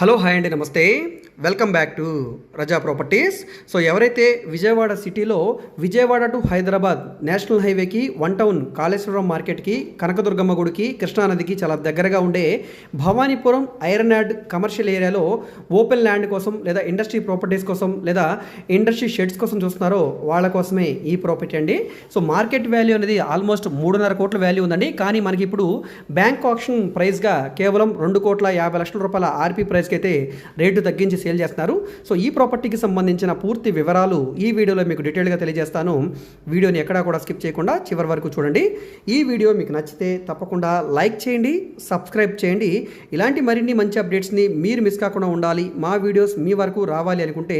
Hello hi అండి నమస్తే. Welcome back to Raza properties so ఎవరైతే విజయవాడ సిటీలో విజయవాడ టు హైదరాబాద్ నేషనల్ హైవేకి వన్ టౌన్ కాళేశ్వరం మార్కెట్కి కనకదుర్గమ్మ గుడికి కృష్ణానదికి చాలా దగ్గరగా ఉండే భవానీపురం ఐరన్ యార్డ్ కమర్షియల్ ఏరియాలో ఓపెన్ ల్యాండ్ కోసం లేదా ఇండస్ట్రీ ప్రాపర్టీస్ కోసం లేదా ఇండస్ట్రీ షెడ్స్ కోసం చూస్తున్నారో వాళ్ళ కోసమే ఈ ప్రాపర్టీ అండి. సో మార్కెట్ వాల్యూ అనేది ఆల్మోస్ట్ మూడున్నర కోట్ల వాల్యూ ఉందండి. కానీ మనకి ఇప్పుడు బ్యాంక్ ఆప్షన్ ప్రైస్గా కేవలం రెండు కోట్ల యాభై లక్షల రూపాయల ఆర్పీ ప్రైస్ ప్రైస్కి అయితే రేటు తగ్గించి సేల్ చేస్తున్నారు. సో ఈ ప్రాపర్టీకి సంబంధించిన పూర్తి వివరాలు ఈ వీడియోలో మీకు డీటెయిల్గా తెలియజేస్తాను. వీడియోని ఎక్కడా కూడా స్కిప్ చేయకుండా చివరి వరకు చూడండి. ఈ వీడియో మీకు నచ్చితే తప్పకుండా లైక్ చేయండి సబ్స్క్రైబ్ చేయండి. ఇలాంటి మరిన్ని మంచి అప్డేట్స్ని మీరు మిస్ కాకుండా ఉండాలి. మా వీడియోస్ మీ వరకు రావాలి అనుకుంటే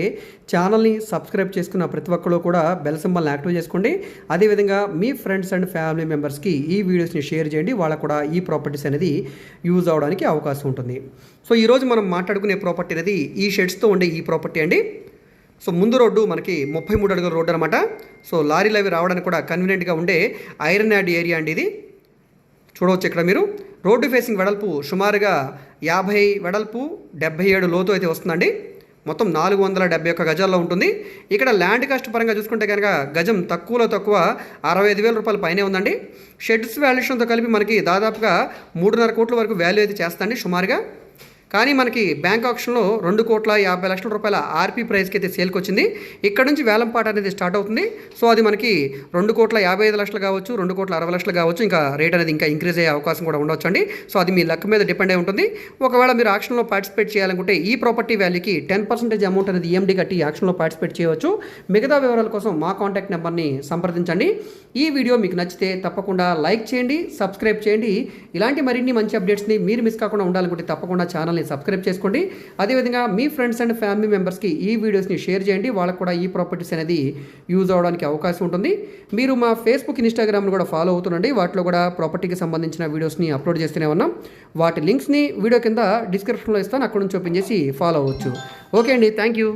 ఛానల్ని సబ్స్క్రైబ్ చేసుకున్న ప్రతి ఒక్కరు కూడా బెల్ సింబల్ని యాక్టివ్ చేసుకోండి. అదేవిధంగా మీ ఫ్రెండ్స్ అండ్ ఫ్యామిలీ మెంబర్స్కి ఈ వీడియోస్ని షేర్ చేయండి. వాళ్ళకు కూడా ఈ ప్రాపర్టీస్ అనేది యూజ్ అవడానికి అవకాశం ఉంటుంది. సో ఈరోజు మనం మాట్లాడుకునే ప్రాపర్టీ అనేది ఈ షెడ్స్తో ఉండే ఈ ప్రాపర్టీ అండి. సో ముందు రోడ్డు మనకి ముప్పై మూడు అడుగుల రోడ్డు అనమాట సో లారీలు అవి రావడానికి కూడా కన్వీనియంట్గా ఉండే ఐరన్ యాడ్ ఏరియా అండి ఇది. చూడవచ్చు ఇక్కడ మీరు. రోడ్డు ఫేసింగ్ వెడల్పు సుమారుగా యాభై వెడల్పు డెబ్బై ఏడు లోతు అయితే వస్తుందండి. మొత్తం నాలుగు వందల డెబ్బై ఒక్క గజాల్లో ఉంటుంది. ఇక్కడ ల్యాండ్ కాస్ట్ పరంగా చూసుకుంటే కనుక గజం తక్కువలో తక్కువ అరవై ఐదు వేల రూపాయల పైనే ఉందండి. షెడ్స్ వాల్యుయేషన్తో కలిపి మనకి దాదాపుగా మూడున్నర కోట్ల వరకు వాల్యూ అయితే చేస్తండి సుమారుగా. కానీ మనకి బ్యాంక్ ఆప్షన్లో రెండు కోట్ల యాభై లక్షల రూపాయల ఆర్పీ ప్రైస్కి అయితే సేల్కి వచ్చింది ఇక్కడ నుంచి వేలంపాట అనేది స్టార్ట్ అవుతుంది. సో అది మనకి రెండు కోట్ల యాభై ఐదు లక్షలు కావచ్చు రెండు కోట్ల అరవై లక్షలు కావచ్చు ఇంకా రేట్ అనేది ఇంకా ఇంక్రీజ్ అయ్యే అవకాశం కూడా ఉండొచ్చు అండి సో అది మీ లక్ మీద డిపెండ్ అయి ఉంటుంది. ఒకవేళ మీరు ఆక్షన్లో పార్టిసిపేట్ చేయాలనుకుంటే ఈ ప్రాపర్టీ వాల్యూకి టెన్ పర్సెంటేజ్ అమౌంట్ అనేది ఈఎండి కట్టి ఆక్షన్లో పార్టిసిపేట్ చేయవచ్చు. మిగతా వివరాల కోసం మా కాంటాక్ట్ నెంబర్ని సంప్రదించండి. ఈ వీడియో మీకు నచ్చితే తప్పకుండా లైక్ చేయండి సబ్స్క్రైబ్ చేయండి. ఇలాంటి మరిన్ని మంచి అప్డేట్స్ని మీరు మిస్ కాకుండా ఉండాలనుకుంటే తప్పకుండా ఛానల్ని సబ్స్క్రైబ్ చేసుకోండి. అదేవిధంగా మీ ఫ్రెండ్స్ అండ్ ఫ్యామిలీ మెంబర్స్కి ఈ వీడియోస్ని షేర్ చేయండి. వాళ్ళకు కూడా ఈ ప్రాపర్టీస్ అనేది యూజ్ అవడానికి అవకాశం ఉంటుంది. మీరు మా ఫేస్బుక్ ఇన్స్టాగ్రామ్ను కూడా ఫాలో అవుతుండండి. వాటిలో కూడా ప్రాపర్టీకి సంబంధించిన వీడియోస్ని అప్లోడ్ చేస్తూనే ఉన్నాం. వాటి లింక్స్ని వీడియో కింద డిస్క్రిప్షన్లో ఇస్తాను. అక్కడ నుంచి ఓపెన్ చేసి ఫాలో అవ్వచ్చు. ఓకే అండి. Thank you